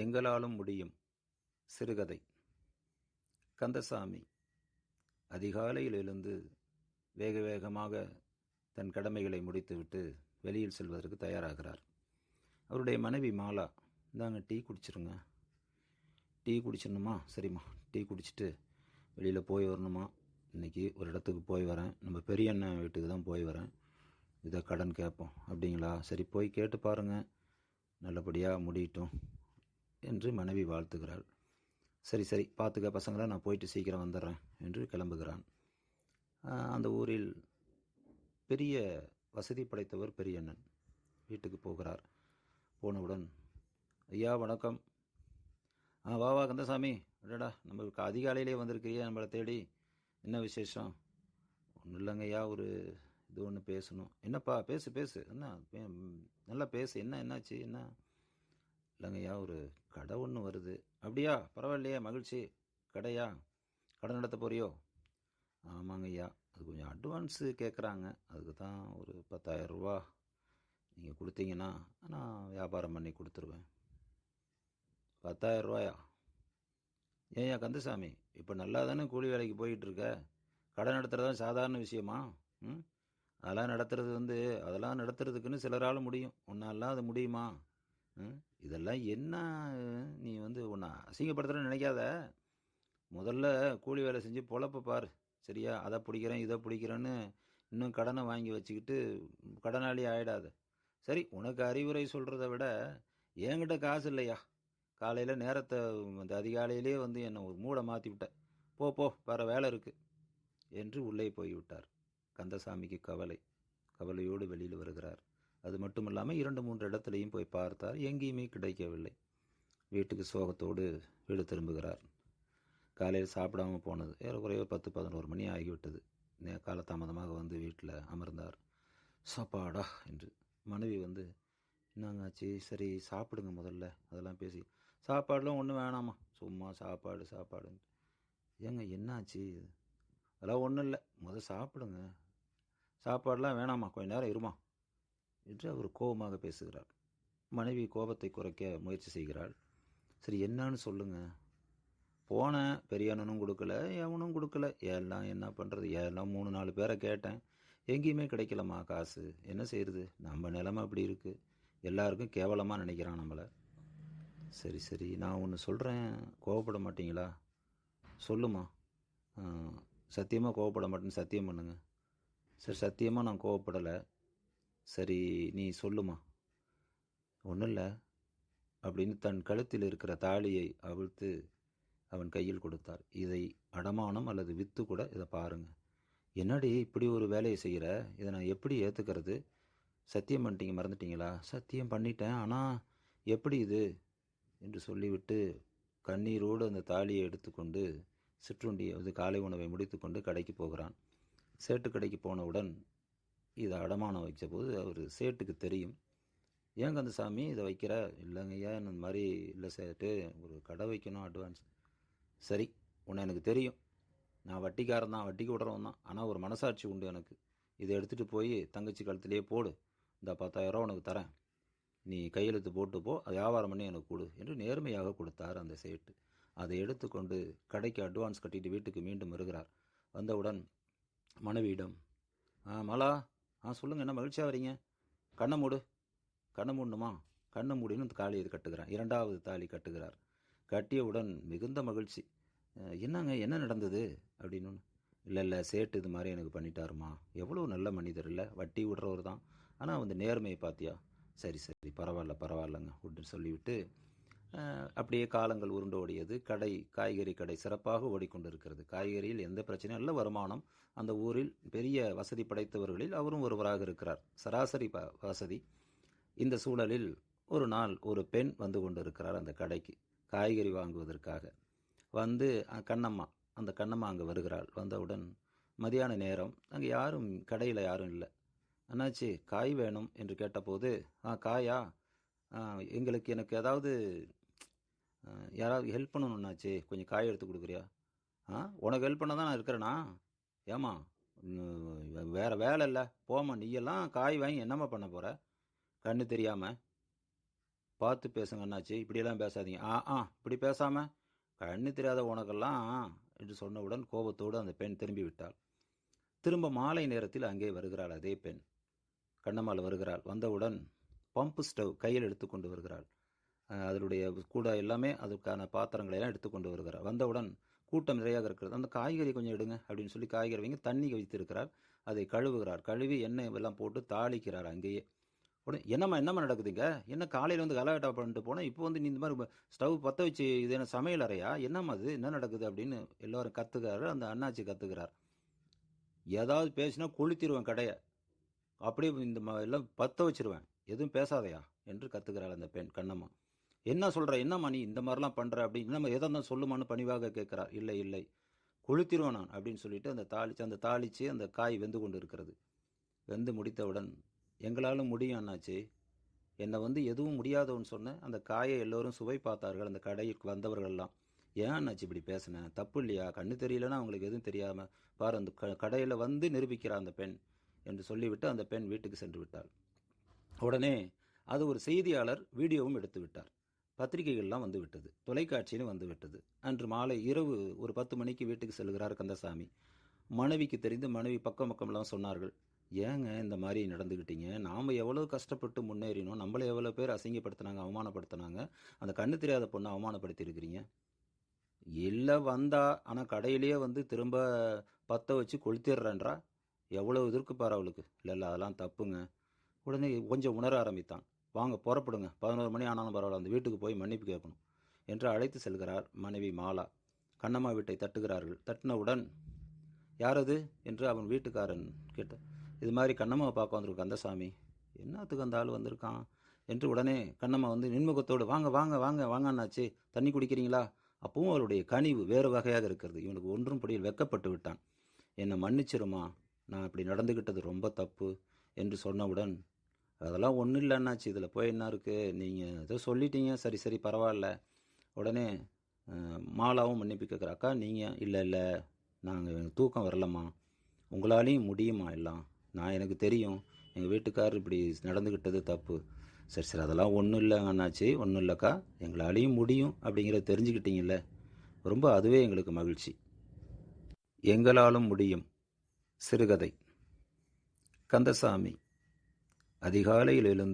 எங்களாலும் முடியும். சிறுகதை. கந்தசாமி அதிகாலையில் எழுந்து வேக வேகமாக தன் கடமைகளை முடித்துவிட்டு வெளியில் செல்வதற்கு தயாராகிறார். அவருடைய மனைவி மாலா இந்தாங்க டீ குடிச்சிருங்க. டீ குடிச்சிடணுமா? சரிம்மா டீ குடிச்சிட்டு வெளியில் போய் வரணுமா? இன்றைக்கி ஒரு இடத்துக்கு போய் வரேன். நம்ம பெரிய அண்ணன் வீட்டுக்கு தான் போய் வரேன். இதை கடன் கேட்போம். அப்படிங்களா? சரி போய் கேட்டு பாருங்கள் நல்லபடியாக முடியட்டும். என்று மனைவி வாழ்த்துகிறாள். சரி சரி பார்த்துக்க பசங்களை நான் போயிட்டு சீக்கிரம் வந்துடுறேன் என்று கிளம்புகிறான். அந்த ஊரில் பெரிய வசதி படைத்தவர் பெரியண்ணன் வீட்டுக்கு போகிறார். போனவுடன் ஐயா வணக்கம். ஆ வா வா கந்தசாமி. அடடா நம்மளுக்கு அதிகாலையிலே வந்திருக்கிறியா நம்மளை தேடி. என்ன விசேஷம்? ஒன்றும் இல்லைங்க ஐயா ஒரு இது ஒன்று பேசணும். என்னப்பா பேசு பேசு. என்ன நல்லா பேசு. என்ன என்னாச்சு? என்ன? இல்லைங்கய்யா ஒரு கடை ஒன்று வருது. அப்படியா? பரவாயில்லையே மகிழ்ச்சி. கடையா? கடை நடத்த போறியோ? ஆமாங்க ஐயா அது கொஞ்சம் அட்வான்ஸு கேட்குறாங்க அதுக்கு தான் ஒரு பத்தாயிரரூபா நீங்கள் கொடுத்தீங்கன்னா நான் வியாபாரம் பண்ணி கொடுத்துருவேன். பத்தாயிரம் ரூபாயா? ஏன்யா கந்தசாமி இப்போ நல்லா தானே கூலி வேலைக்கு போயிட்டுருக்க? கடை நடத்துகிறதா சாதாரண விஷயமா? ம்? அதெல்லாம் நடத்துறது வந்து அதெல்லாம் நடத்துறதுக்குன்னு சிலரால் முடியும். உன்னாலாம் அது முடியுமா? இதெல்லாம் என்ன நீ வந்து உன்னை அசிங்கப்படுத்துகிறேன்னு நினைக்காத. முதல்ல கூலி வேலை செஞ்சு பொழப்ப பாரு. சரியா? அதை பிடிக்கிறேன் இதை பிடிக்கிறேன்னு இன்னும் கடனை வாங்கி வச்சுக்கிட்டு கடனாளி ஆகிடாது சரி உனக்கு அறிவுரை சொல்கிறத விட என்கிட்ட காசு இல்லையா? காலையில் நேரத்தை அந்த அதிகாலையிலே வந்து என்னை ஒரு மூடை மாற்றி விட்டேன் போ போ வேறு வேலை இருக்குது என்று உள்ளே போய்விட்டார். கந்தசாமிக்கு கவலை. கவலையோடு வெளியில் வருகிறார். அது மட்டும் இல்லாமல் இரண்டு மூன்று இடத்துலையும் போய் பார்த்தார். எங்கேயுமே கிடைக்கவில்லை. வீட்டுக்கு சோகத்தோடு வீடு திரும்புகிறார். காலையில் சாப்பிடாம போனது. ஏறக்குறைய பத்து பதினோரு மணி ஆகிவிட்டது. நே காலதாமதமாக வந்து வீட்டில் அமர்ந்தார். சாப்பாடா என்று. மனைவி வந்து என்னங்காச்சு சரி சாப்பிடுங்க முதல்ல. அதெல்லாம் பேசி சாப்பாடெலாம் ஒன்றும் வேணாமா சும்மா சாப்பாடு சாப்பாடுன்னு ஏங்க என்னாச்சு அதெல்லாம் ஒன்றும் இல்லை. முதல் சாப்பிடுங்க. சாப்பாடெலாம் வேணாமா கொஞ்ச நேரம் இருமா. என்று அவர் கோபமாக பேசுகிறார். மனைவி கோபத்தை குறைக்க முயற்சி செய்கிறாள். சரி என்னன்னு சொல்லுங்க. போனேன் பெரிய அண்ணனும் கொடுக்கல எவனும் கொடுக்கல. எல்லாம் என்ன பண்ணுறது எல்லாம் மூணு நாலு பேரை கேட்டேன். எங்கேயுமே கிடைக்கலம்மா காசு. என்ன செய்கிறது நம்ம நிலமை அப்படி இருக்குது எல்லாருக்கும் கேவலமாக நினைக்கிறான் நம்மளை. சரி சரி நான் ஒன்று சொல்கிறேன் கோவப்பட மாட்டிங்களா? சொல்லுமா சத்தியமாக கோவப்பட மாட்டேன்னு சத்தியம் பண்ணுங்க. சரி சத்தியமாக நான் கோவப்படலை. சரி நீ சொல்லுமா? ஒன்றும் இல்லை அப்படின்னு தன் கழுத்தில் இருக்கிற தாலியை அவிழ்த்து அவன் கையில் கொடுத்தார். இதை அடமானம் அல்லது வித்து கூட இதை பாருங்க. என்னடி இப்படி ஒரு வேலையை செய்கிற இதை நான் எப்படி ஏற்றுக்கிறது சத்தியம் பண்ணிட்டீங்க மறந்துட்டீங்களா? சத்தியம் பண்ணிட்டேன் ஆனால் எப்படி இது? என்று சொல்லிவிட்டு கண்ணீரோடு அந்த தாலியை எடுத்துக்கொண்டு சிற்றுண்டி அது காலை உணவை முடித்துக்கொண்டு கடைக்கு போகிறான். சேட்டு கடைக்கு போனவுடன் இதை அடமானம் வைச்ச போது அவர் சேட்டுக்கு தெரியும். ஏங்க அந்த சாமி இதை வைக்கிற? இல்லைங்க ஐயா இந்த மாதிரி இல்லை சேட்டு ஒரு கடை வைக்கணும் அட்வான்ஸ். சரி உன்னை எனக்கு தெரியும். நான் வட்டிக்காரன் தான் வட்டிக்கு விடுறவன் தான். ஆனால் ஒரு மனசாட்சி உண்டு எனக்கு. இதை எடுத்துகிட்டு போய் தங்கச்சி கழுத்துலேயே போடு. இந்த பத்தாயிரம் உனக்கு தரேன். நீ கையெழுத்து போட்டு போ அதை வியாபாரம் பண்ணி எனக்கு கொடு என்று நேர்மையாக கொடுத்தார் அந்த சேட்டு. அதை எடுத்துக்கொண்டு கடைக்கு அட்வான்ஸ் கட்டிட்டு வீட்டுக்கு மீண்டும் வருகிறார். வந்தவுடன் மனைவியிடம் மலா ஆ சொல்லுங்கள் என்ன மகிழ்ச்சியாக வரீங்க? கண்ணை மூடு. கண்ணை மூடணுமா? கண்ணை மூடின்னு இந்த இது கட்டுகிறார். இரண்டாவது தாலி கட்டுகிறார். கட்டியவுடன் மிகுந்த மகிழ்ச்சி. என்னங்க என்ன நடந்தது? அப்படின்னு. இல்லை இல்லை சேட்டு இது மாதிரி எனக்கு பண்ணிட்டாருமா? எவ்வளோ நல்ல மனிதர் இல்லை? வட்டி விடுறவர் தான் ஆனால் வந்து நேர்மையை பார்த்தியா? சரி சரி பரவாயில்ல பரவாயில்லங்க அப்படின்னு சொல்லிவிட்டு அப்படியே காலங்கள் உருண்டு ஓடியது. கடை காய்கறி கடை சிறப்பாக ஓடிக்கொண்டிருக்கிறது. காய்கறியில் எந்த பிரச்சனையும் இல்லை. வருமானம் அந்த ஊரில் பெரிய வசதி படைத்தவர்களில் அவரும் ஒருவராக இருக்கிறார். சராசரி ப வசதி. இந்த சூழலில் ஒரு நாள் ஒரு பெண் வந்து கொண்டிருக்கிறார் அந்த கடைக்கு காய்கறி வாங்குவதற்காக. வந்து கண்ணம்மா அந்த கண்ணம்மா அங்கே வருகிறாள். வந்தவுடன் மதியான நேரம். அங்கே யாரும் கடையில் யாரும் இல்லை. அண்ணாச்சி காய் வேணும்? என்று கேட்டபோது ஆ காயா? எங்களுக்கு எனக்கு ஏதாவது யாராவது ஹெல்ப் பண்ணணும் கொஞ்சம் காய் எடுத்து கொடுக்குறியா? ஆ உனக்கு ஹெல்ப் பண்ண தான் நான் இருக்கிறேண்ணா ஏமா வேறு வேலை இல்லை. போமா நீயெல்லாம் காய் வாங்கி என்னம்மா பண்ண போகிற கண்ணு தெரியாமல் பார்த்து பேசுங்க அண்ணாச்சி. இப்படியெல்லாம் பேசாதீங்க. ஆ ஆ இப்படி பேசாமல் கண்ணு தெரியாத உனக்கெல்லாம் என்று சொன்னவுடன் கோபத்தோடு அந்த பெண் திரும்பி விட்டாள். திரும்ப மாலை நேரத்தில் அங்கே வருகிறாள் அதே பெண். கண்ணம்மாள் வருகிறாள். வந்தவுடன் பம்பு ஸ்டவ் கையில் எடுத்துக்கொண்டு வருகிறாள். அதனுடைய கூட எல்லாமே அதுக்கான பாத்திரங்களை எல்லாம் எடுத்துக்கொண்டு வருகிறார். வந்தவுடன் கூட்டம் நிறையாக இருக்கிறது. அந்த காய்கறி கொஞ்சம் எடுங்க அப்படின்னு சொல்லி காய்கறி வைங்க தண்ணி வைத்திருக்கிறார். அதை கழுவுகிறார். கழுவி எண்ணெய் எல்லாம் போட்டு தாளிக்கிறார் அங்கேயே. உடனே என்னம்மா என்னம்மா நடக்குதுங்க? என்ன காலையில் வந்து கலாட்டா பண்ணிட்டு போனால் இப்போ வந்து நீ இந்த மாதிரி ஸ்டவ் பற்ற வச்சு இது என்ன சமையல் அறையா? என்னம்மா அது? என்ன நடக்குது? அப்படின்னு எல்லோரும் கற்றுக்கிறாரு அந்த அண்ணாச்சி கற்றுக்கிறார் ஏதாவது பேசினா கொளுத்திடுவேன் கடையை. அப்படியே இந்த எல்லாம் பற்ற வச்சிருவேன். எதுவும் பேசாதையா? என்று கற்றுக்கிறாள் அந்த பெண் கண்ணம்மா. என்ன சொல்கிற என்னம்மா நீ இந்த மாதிரிலாம் பண்ணுற அப்படின்னு நம்ம எதை தான் சொல்லுமான்னு பணிவாக கேட்குறா இல்லை இல்லை. கொளுத்திருவேன் நான் அப்படின்னு சொல்லிட்டு அந்த தாளிச்சு அந்த தாளிச்சு அந்த காய் வெந்து கொண்டு இருக்கிறது. வெந்து முடித்தவுடன் எங்களாலும் முடியும் அண்ணாச்சி. என்னை வந்து எதுவும் முடியாதவன்னு சொன்ன அந்த காயை எல்லோரும் சுவை பார்த்தார்கள். அந்த கடைக்கு வந்தவர்கள்லாம் ஏன் அண்ணாச்சி இப்படி பேசினேன் தப்பு இல்லையா? கண்ணு தெரியலன்னா அவங்களுக்கு எதுவும் தெரியாமல் பாரு அந்த க கடையில் வந்து நிரூபிக்கிறா அந்த பெண் என்று சொல்லிவிட்டு அந்த பெண் வீட்டுக்கு சென்று விட்டாள். உடனே அது ஒரு செய்தியாளர் வீடியோவும் எடுத்து விட்டார். பத்திரிகைகள்லாம் வந்து விட்டது. தொலைக்காட்சியிலும் வந்து விட்டது. அன்று மாலை இரவு ஒரு பத்து மணிக்கு வீட்டுக்கு செல்கிறார் கந்தசாமி. மனைவிக்கு தெரிந்து மனைவி பக்கம் பக்கம்லாம் சொன்னார்கள். ஏங்க இந்த மாதிரி நடந்துக்கிட்டீங்க நாம் எவ்வளோ கஷ்டப்பட்டு முன்னேறினோம். நம்மளை எவ்வளோ பேர் அசிங்கப்படுத்தினாங்க அவமானப்படுத்தினாங்க. அந்த கண்ணு தெரியாத பொண்ணை அவமானப்படுத்தியிருக்கிறீங்க. இல்லை வந்தா. ஆனால் கடையிலேயே வந்து திரும்ப பற்ற வச்சு கொளுத்திடுறேன்றா. எவ்வளோ இதற்கு பாரு அவளுக்கு. இல்லை இல்லை அதெல்லாம் தப்புங்க. உடனே கொஞ்சம் உணர ஆரம்பித்தான். வாங்க புறப்படுங்க. பதினோரு மணி ஆனாலும் பரவாயில்ல அந்த வீட்டுக்கு போய் மன்னிப்பு கேட்கணும் என்று அழைத்து செல்கிறார் மனைவி மாலா. கண்ணம்மா வீட்டை தட்டுகிறார்கள். தட்டினவுடன் யாரது? என்று அவன் வீட்டுக்காரன் கேட்ட இது மாதிரி கண்ணம்மாவை பார்க்க வந்திருக்கு கந்தசாமி. என்னத்துக்கு அந்த ஆள் வந்திருக்கான்? என்று உடனே கண்ணம்மா வந்து நின்முகத்தோடு வாங்க வாங்க வாங்க வாங்க அண்ணாச்சி. தண்ணி குடிக்கிறீங்களா? அப்பவும் அவருடைய கனிவு வேறு வகையாக இருக்கிறது. இவனுக்கு ஒன்றும் படியில் வெக்கப்பட்டு விட்டான். என்னை மன்னிச்சிருமா? நான் இப்படி நடந்துக்கிட்டது ரொம்ப தப்பு என்று சொன்னவுடன் அதெல்லாம் ஒன்றும் இல்லை அண்ணாச்சி இதில் போய் என்ன இருக்குது நீங்கள் ஏதோ சொல்லிட்டீங்க. சரி சரி பரவாயில்ல. உடனே மாலாவும் மன்னிப்பு கேட்குறாக்கா நீங்கள் இல்லை இல்லை நாங்கள் எனக்கு தூக்கம் வரலம்மா. உங்களாலையும் முடியுமா எல்லாம்? நான் எனக்கு தெரியும். எங்கள் வீட்டுக்காரர் இப்படி நடந்துக்கிட்டது தப்பு. சரி சரி அதெல்லாம் ஒன்றும் இல்லை அண்ணாச்சி. ஒன்றும் இல்லைக்கா. எங்களாலையும் முடியும். அப்படிங்கிறத தெரிஞ்சுக்கிட்டீங்கல்ல? ரொம்ப அதுவே எங்களுக்கு மகிழ்ச்சி. எங்களாலும் முடியும். சிறுகதை. கந்தசாமி. அதிகாலையில் எழுந்து